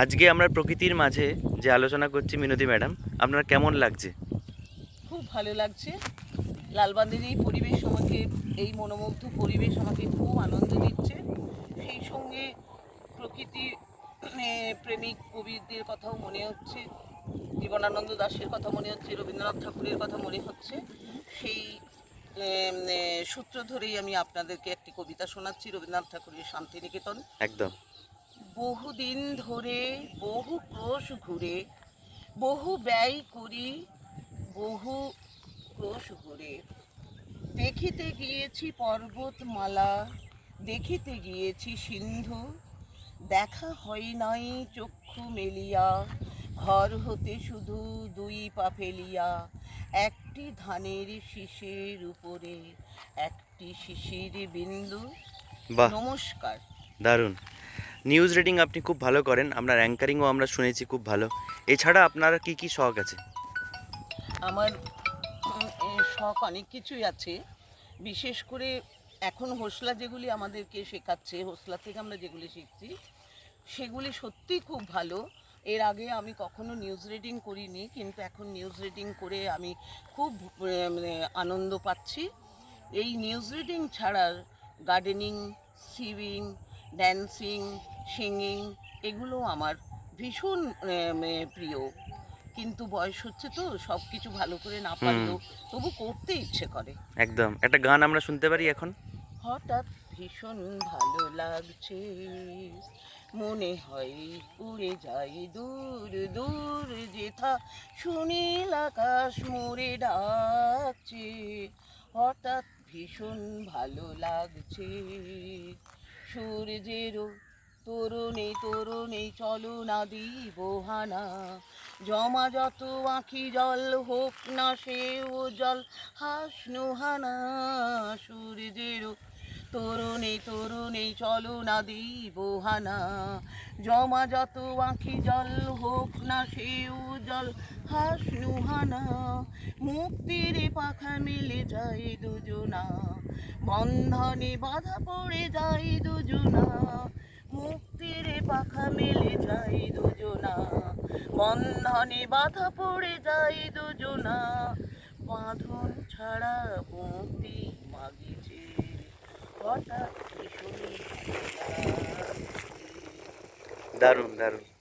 আজকে আমরা প্রকৃতির মাঝে যে আলোচনা করছি মিনতি ম্যাডাম আপনার কেমন লাগছে? খুব ভালো লাগছে। লালবান্ধের এই পরিবেশ আমাকে এই মনোমুগ্ধ পরিবেশ আমাকে খুব আনন্দ দিচ্ছে। সেই সঙ্গে প্রকৃতি প্রেমিক কবিদের কথাও মনে হচ্ছে জীবনানন্দ দাশের কথা মনে হচ্ছে রবীন্দ্রনাথ ঠাকুরের কথা মনে হচ্ছে। সেই সূত্র ধরেই আমি আপনাদেরকে একটি কবিতা শোনাচ্ছি রবীন্দ্রনাথ ঠাকুরের শান্তিনিকেতন। একদম। বহুদিন ধরে বহু ক্রোশ ঘুরে বহু ব্যয় করি বহু ক্রোশ ঘুরে। দেখিতে গিয়েছি পর্বতমালা দেখিতে গিয়েছি সিন্ধু দেখা হয় নাই চক্ষু মেলিয়া ঘর হতে শুধু দুই পা ফেলিয়া একটি ধানের শীষের উপরে একটি শিশির বিন্দু। নমস্কার। দারুণ। নিউজ রিডিং আপনি খুব ভালো করেন, আপনার অ্যাঙ্কারিংও আমরা শুনেছি খুব ভালো। এছাড়া আপনার কি কি শখ আছে? আমার শখ অনেক কিছুই আছে। বিশেষ করে এখন হোসলা যেগুলি আমাদেরকে শেখাচ্ছে, হোসলা থেকে আমরা যেগুলি শিখছি, সেগুলি সত্যিই খুব ভালো। এর আগে আমি কখনো নিউজ রিডিং করিনি, কিন্তু এখন নিউজ রিডিং করে আমি খুব মানে আনন্দ পাচ্ছি। এই নিউজ রিডিং ছাড়া গার্ডেনিং সিভিং ড্যান্সিং সিঙ্গিং এগুলো আমার ভীষণ প্রিয়। কিন্তু বয়স হচ্ছে তো সব কিছু ভালো করে না পারলেও তবু করতে ইচ্ছে করে। একদম। একটা গান আমরা শুনতে পারি এখন? হঠাৎ ভীষণ ভালো লাগছে মনে হয় উড়ে যাই দূর দূর যেথা সুনীল আকাশ মোরে ডাকছে। হঠাৎ ভীষণ ভালো লাগছে সূর্যেরও তরুণে তরুণে, চলো না দিব হানা। জমা যত আঁখি জল হোক না সে সেও জল, হাসনু হানা সূর্যেরও। তরুণে তরুণে, চলো না দিব হানা। জমা যত আঁখি জল হোক না সেও জল, হাসনু হানা। মুক্তির পাখা মেলে যায় দুজনা, বন্ধনে বাধা পড়ে যায় দুজনা। মুক্তির পাখা মেলে যাই দুজনা। বন্ধনে বাধা পড়ে যায় দুজনা। বাঁধন ছাড়া মুক্তি মাগিছে হঠাৎ। দারুণ দারুণ।